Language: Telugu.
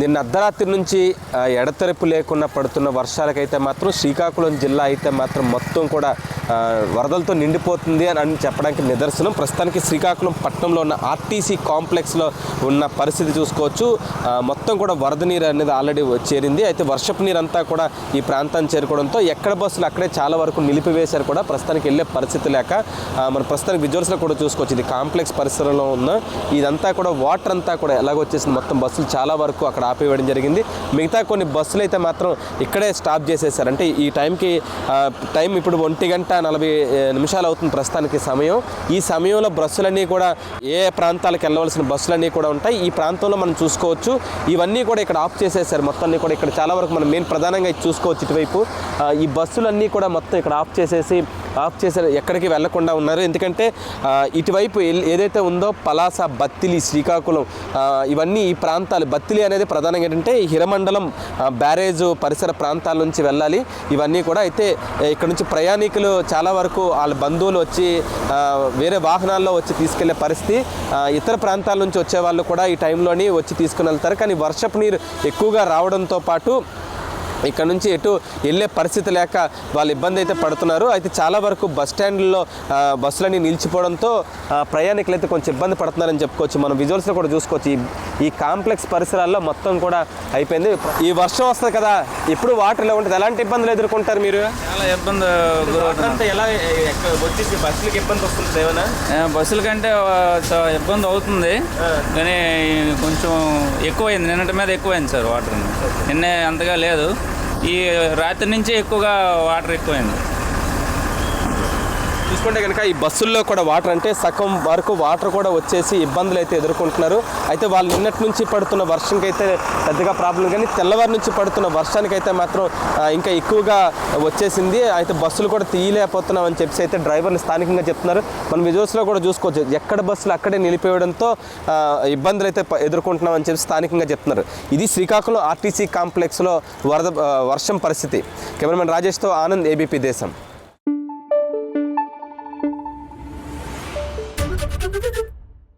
నిన్న అర్ధరాత్రి నుంచి ఎడతెరపు లేకుండా పడుతున్న వర్షాలకైతే మాత్రం శ్రీకాకుళం జిల్లా అయితే మాత్రం మొత్తం కూడా వరదలతో నిండిపోతుంది అని అని చెప్పడానికి నిదర్శనం. ప్రస్తుతానికి శ్రీకాకుళం పట్టణంలో ఉన్న ఆర్టీసీ కాంప్లెక్స్లో ఉన్న పరిస్థితి చూసుకోవచ్చు. మొత్తం కూడా వరద నీరు అనేది ఆల్రెడీ చేరింది. అయితే వర్షపు నీరు అంతా కూడా ఈ ప్రాంతాన్ని చేరుకోవడంతో ఎక్కడ బస్సులు అక్కడే చాలా వరకు నిలిపివేశారు కూడా ప్రస్తుతానికి వెళ్ళే పరిస్థితి లేక. మన ప్రస్తుతానికి విజువల్స్లో కూడా చూసుకోవచ్చు. ఇది కాంప్లెక్స్ పరిసరంలో ఉన్న ఇదంతా కూడా వాటర్ అంతా కూడా ఎలాగొచ్చేసింది. మొత్తం బస్సులు చాలా వరకు అక్కడ ఆపేయడం జరిగింది. మిగతా కొన్ని బస్సులు అయితే మాత్రం ఇక్కడే స్టాప్ చేసేసారు. అంటే ఈ టైంకి టైం ఇప్పుడు ఒంటి గంట నలభై నిమిషాలు అవుతుంది ప్రస్తుతానికి సమయం. ఈ సమయంలో బస్సులన్నీ కూడా ఏ ప్రాంతాలకు వెళ్ళవలసిన బస్సులన్నీ కూడా ఉంటాయి. ఈ ప్రాంతంలో మనం చూసుకోవచ్చు. ఇవన్నీ కూడా ఇక్కడ ఆఫ్ చేసేసారు. మొత్తం అన్ని కూడా ఇక్కడ చాలా వరకు మనం మెయిన్ ప్రధానంగా చూసుకోవచ్చు ఇటువైపు. ఈ బస్సులన్నీ కూడా మొత్తం ఇక్కడ ఆఫ్ చేసేసి ఆఫ్ చేశారు ఎక్కడికి వెళ్ళకుండా ఉన్నారు. ఎందుకంటే ఇటువైపు ఏదైతే ఉందో పలాస బత్తిలి శ్రీకాకుళం ఇవన్నీ ఈ ప్రాంతాలు. బత్తిలి అనేది ప్రధానంగా ఏంటంటే ఈ హిరమండలం బ్యారేజ్ పరిసర ప్రాంతాల నుంచి వెళ్ళాలి. ఇవన్నీ కూడా అయితే ఇక్కడ నుంచి ప్రయాణికులు చాలా వరకు వాళ్ళ బంధువులు వచ్చి వేరే వాహనాల్లో వచ్చి తీసుకెళ్ళే పరిస్థితి ఇతర ప్రాంతాల నుంచి వచ్చే వాళ్ళు కూడా ఈ టైంలోని వచ్చి తీసుకుని వెళ్తారు. కానీ వర్షపు నీరు ఎక్కువగా రావడంతో పాటు ఇక్కడ నుంచి ఎటు వెళ్ళే పరిస్థితి లేక వాళ్ళు ఇబ్బంది అయితే పడుతున్నారు. అయితే చాలా వరకు బస్ స్టాండ్లో బస్సులన్నీ నిలిచిపోవడంతో ప్రయాణికులు అయితే కొంచెం ఇబ్బంది పడుతున్నారని చెప్పుకోవచ్చు. మనం విజువల్స్లో కూడా చూసుకోవచ్చు. ఈ ఈ కాంప్లెక్స్ పరిసరాల్లో మొత్తం కూడా అయిపోయింది. ఈ వర్షం వస్తుంది కదా ఇప్పుడు వాటర్ ఇలా ఉంటుంది ఎలాంటి ఇబ్బందులు ఎదుర్కొంటారు మీరు? చాలా ఇబ్బంది ఎలా వచ్చేసి బస్సులకు ఇబ్బంది వస్తుంది ఏమైనా? బస్సుల కంటే ఇబ్బంది అవుతుంది. కానీ కొంచెం ఎక్కువైంది. నిన్నటి మీద ఎక్కువైంది సార్ వాటర్. నిన్నే అంతగా లేదు. ఈ రాత్రి నుంచి ఎక్కువగా వాటర్ ఎక్కువైంది. చూసుకుంటే కనుక ఈ బస్సుల్లో కూడా వాటర్ అంటే సగం వరకు వాటర్ కూడా వచ్చేసి ఇబ్బందులు అయితే ఎదుర్కొంటున్నారు. అయితే వాళ్ళు నిన్నటి నుంచి పడుతున్న వర్షంకి అయితే పెద్దగా ప్రాబ్లం కానీ తెల్లవారి నుంచి పడుతున్న వర్షానికి అయితే మాత్రం ఇంకా ఎక్కువగా వచ్చేసింది. అయితే బస్సులు కూడా తీయలేకపోతున్నాం అని చెప్పేసి అయితే డ్రైవర్లు స్థానికంగా చెప్తున్నారు. మనం విజువల్స్లో కూడా చూసుకోవచ్చు. ఎక్కడ బస్సులు అక్కడే నిలిపేయడంతో ఇబ్బందులు అయితే ఎదుర్కొంటున్నాం అని చెప్పి స్థానికంగా చెప్తున్నారు. ఇది శ్రీకాకుళం ఆర్టీసీ కాంప్లెక్స్లో వరద వర్షం పరిస్థితి. Cameraman రాజేష్తో Anand ABP Desam. Thank you.